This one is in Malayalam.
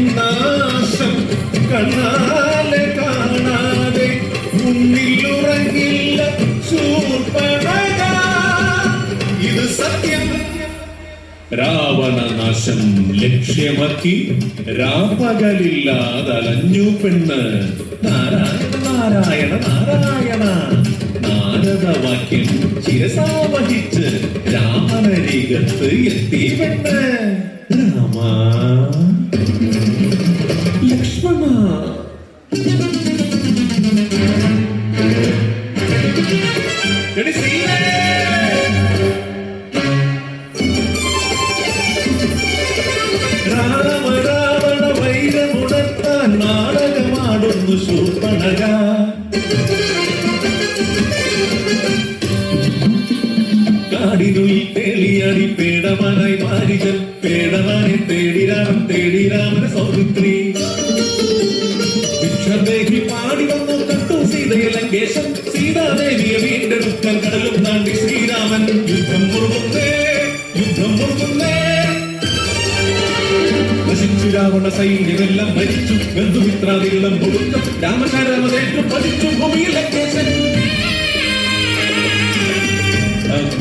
നാശം കണ്ണാലെ കാണാതെ ഉറങ്ങില്ല ശൂർപ്പണക. ഇത് സത്യം. രാവണ നാശം ലക്ഷ്യമാക്കി രാപ്പകലില്ലാതലഞ്ഞു പെണ്ണ്. നാരായണ നാരായണ നാരായണ. നാരദവാക്യം ശിരസാവഹിച്ച് രാമനരികത്ത് എത്തി പെണ്ണ്. രാമ. കാടിനുള്ളിൽ തേളിയാടി പേടമാനായി മാരിജൻ പേടമാനെ തേടിരാമൻ തേടിരാമൻ സൗമിത്രി. ഭിക്ഷദേഹി പാടി വന്നു കണ്ടു സീതയെ ലങ്കേശൻ സീതാദേവിയെ വീണ്ടെടുക്കാൻ കടലും താണ്ടി ശ്രീരാമൻ. യുദ്ധം മുറുകുന്നേ യുദ്ധം മുറുകുന്നേ. രാവണ സൈന്യമെല്ലാം മരിച്ചു ബന്ധുമിത്രാദികളും കൊടുത്തു രാമശാരാമതേറ്റു പതിച്ചു ഭൂമിയിൽ ലങ്കേശൻ